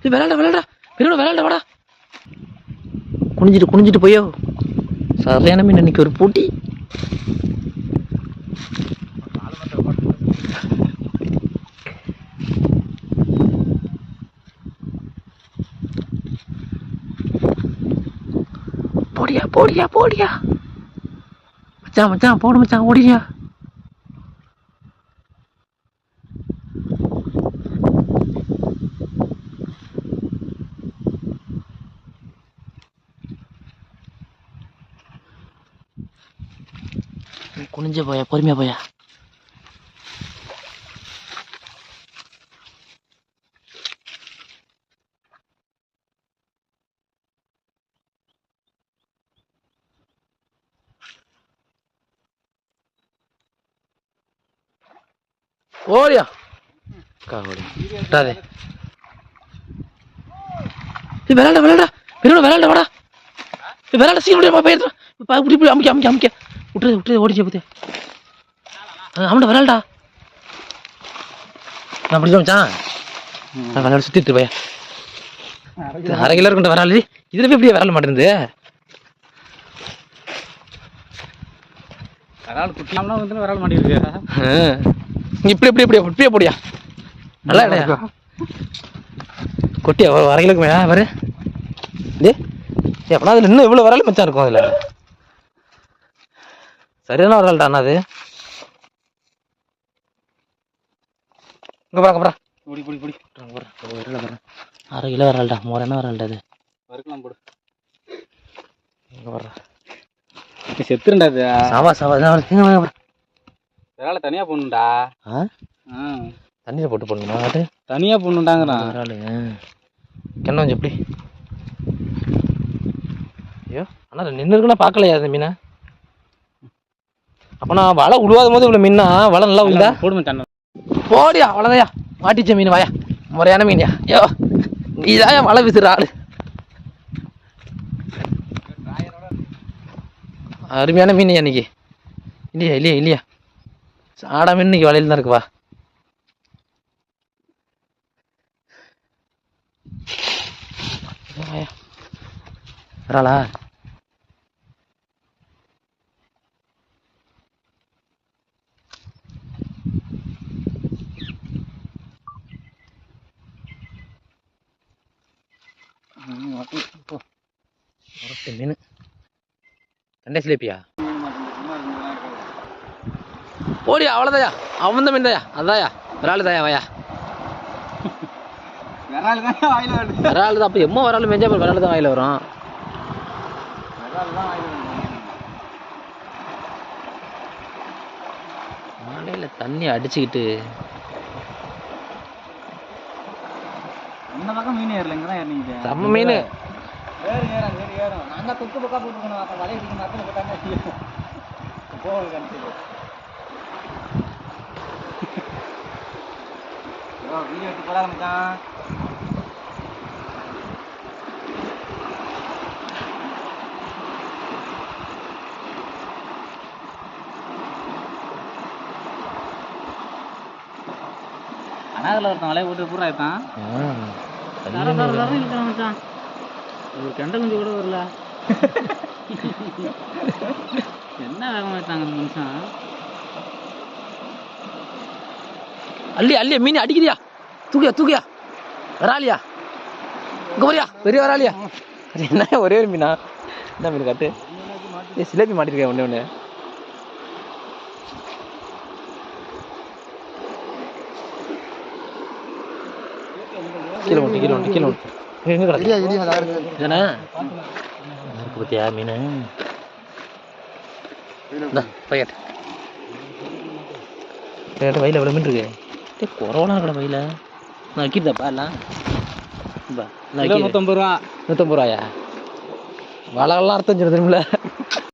சரி விளையாட விளையாடா. பெரிய விளையாட வாடா. குனிஞ்சிட்டு குனிஞ்சிட்டு போயோ. சரியான மீன் இன்னைக்கு ஒரு போட்டி. போடியா போடியா போடியா. மச்சான் மச்சான் போடு மச்சான் ஓடியா குனிஞ்ச போயா பொறுமையா போயா? ஓடியா? காவடி விட்டாதே. விளையாட விளையாட. பெரிய விளையாட வாடா. விளையாட சீக்கிரம் போயிடுறா இப்படி இப்படி அமுக்க அமுக்க அமுக்க. விட்டுறது விட்டுறது ஓடிச்சு போதே ஆமாடா விளையாடா நான் அப்படி மச்சான். நான் விளையாட சுத்திட்டு போய் அரை கிலோ. இருக்குண்ட விராலு இதுல போய் எப்படியா விரால மாட்டேங்குது. விரால் குட்டியாமலாம் வந்து விரால். இப்படி இப்படி இப்படி இப்படியே போடியா. நல்லா கொட்டியா ஒரு அரை கிலோக்கு மேலே பாரு. டே எப்பனா அதில் இன்னும் இவ்வளோ விரல் மிச்சம் இருக்கும் அதில்? சரியான விரல்டா அண்ணா அது. இங்கே பாருங்க பாரு பொடி பொடி பொடி. விரல பாரு அரை கிலோ விரல்டா முறையான விரல்டா அது? வறுக்கலாம் போடு. இங்கே பாரு செத்துருண்டா அது. சாவா சாவா. விரால தனியா போடணும்டா. ஆ? தண்ணியில் போட்டு போடணுமா காட்டு தனியா போடணுண்டாங்கிறான் விராலு கிண்ணம் எப்படி ஐயோ ஆனால் நின்று இருக்குன்னா பார்க்கலையா அந்த மீனை? அப்போ நான் வலை உழுவாத போது இவ்வளோ மீனா வலை நல்லா உழுதா? போடுமே தண்ணி. போடியா அவ்வளோதையா மாட்டிச்ச மீன் வாயா. முறையான மீன்யா ஐயோ நீதாயா வலை விசுற ஆளு. அருமையான மீன் இன்னைக்கு? இல்லையா இல்லையா இல்லையா? சாடா மீன் இன்னைக்கு வலையில் தான் இருக்கு வா வாயா. வராளா? முரட்டு மீன் சண்டை சிலேப்பியா ஓடியா அவ்வளோதாயா அவன் தான் மீன் தாயா அதாயா விராலு தாயா வாயா விரால் தான் அப்போ எம்மோ விராலு மேஞ்சா அப்புறம் விராலு தான் வாயில வரும் மழையில் தண்ணி அடிச்சுக்கிட்டு அந்த பக்கம் மீன் ஏறல இங்க தான் ஏறினீங்க. செம்ம மீன். ஏறு ஏறும் ஏறு ஏறும் தான் தொக்கு பக்கா போட்டுக்கணும் அப்போ வலையை பிடிக்கணும் அத்தனை போட்டாங்க போகல கணிச்சு வீடியோ எடுத்து போடாத மச்சான். அனாதில் ஒருத்தன் வலையை போட்டு பூரா ஒரு கெண்டை குஞ்சு கூட வரல. என்ன வேகமா வச்சாங்க அந்த மனுஷன்? அள்ளி அள்ளி மீன் அடிக்குதியா தூக்கியா தூக்கியா? வராலியா போறியா பெரிய வராலியா என்ன ஒரே ஒரு மீனா? என்ன மீன் காட்டு? ஏ சிலேபி மாட்டிருக்கேன் ஒண்ணே ஒண்ணு. கீழே ஒன்று கீழே ஒன்று கீழே ஒன்று எங்க கிடக்கு. இதானே? இருக்கு பத்தியா மீன்? பையட் பையட் வயலில் எவ்வளோ மீன் இருக்கு? டே குறவனா இருக்கட வயல நான் வைக்கிறதாப்பா எல்லாம்? நூற்றம்பது ரூபா. நூற்றம்பது ரூபாயா? வலைகள்லாம் அர்த்தம் சொல்ல தெரியுமில்ல.